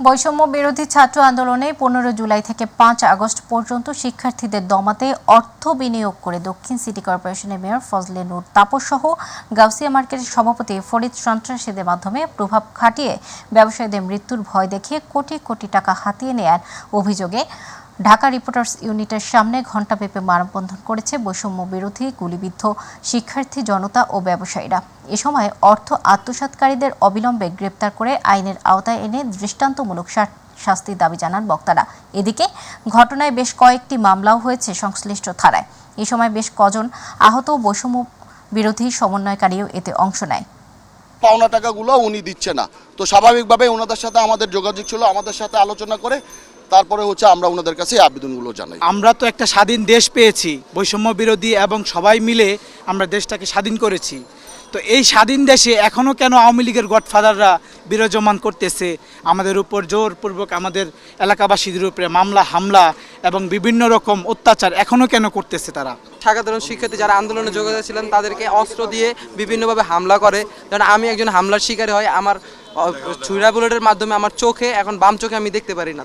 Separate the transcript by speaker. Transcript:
Speaker 1: বৈষম্য বিরোধী ছাত্র আন্দোলনে পনেরো জুলাই থেকে পাঁচ আগস্ট পর্যন্ত শিক্ষার্থীদের দমাতে অর্থ বিনিয়োগ করে দক্ষিণ সিটি কর্পোরেশনের মেয়র ফজলে নূর তাপস সহ গাউসিয়া মার্কেটের সভাপতি ফরিদ সন্ত্রাসীদের মাধ্যমে প্রভাব খাটিয়ে ব্যবসায়ীদের মৃত্যুর ভয় দেখিয়ে কোটি কোটি টাকা হাতিয়ে নেয়ার অভিযোগে ঢাকা রিপোর্টার্স ইউনিটের সামনে ঘণ্টাব্যাপী মানববন্ধন করেছে বৈষম্য বিরোধী, গুলিবিদ্ধ, শিক্ষার্থী, জনতা ও ব্যবসায়ীরা। এ সময় অর্থ আত্মসাৎকারীদের অবিলম্বে গ্রেপ্তার করে আইনের আওতায় এনে দৃষ্টান্তমূলক শাস্তির দাবি জানান বক্তারা। এদিকে, ঘটনায় বেশ কয়েকটি মামলাও হয়েছে সংশ্লিষ্ট থানায়। এ সময় বেশ কজন আহত বৈষম্য বিরোধী সমন্বয়কারীও এতে অংশ নেয়।
Speaker 2: পাওনা টাকাগুলো উনি দিচ্ছে না। তো স্বাভাবিকভাবে ওনাদের সাথে আমাদের যোগাযোগ ছিল, আমাদের সাথে আলোচনা করে তারপরে হচ্ছে আমরা ওনাদের কাছে আবেদনগুলো জানাই।
Speaker 3: আমরা তো একটা স্বাধীন দেশ পেয়েছি বৈষম্য বিরোধী এবং সবাই মিলে আমরা দেশটাকে স্বাধীন করেছি। তো এই স্বাধীন দেশে এখনও কেন আওয়ামী লীগের গডফাদাররা বিরাজমান করতেছে? আমাদের উপর জোরপূর্বক আমাদের এলাকাবাসীদের উপরে মামলা হামলা এবং বিভিন্ন রকম অত্যাচার এখনও কেন করতেছে তারা?
Speaker 4: সাধারণ শিক্ষার্থী যারা আন্দোলনে যোগাযোগ ছিলেন তাদেরকে অস্ত্র দিয়ে বিভিন্নভাবে হামলা করে। যেমন আমি একজন হামলার শিকার হয় আমার ছুরা বুলেটের মাধ্যমে আমার চোখে এখন বাম চোখে আমি দেখতে পারি না।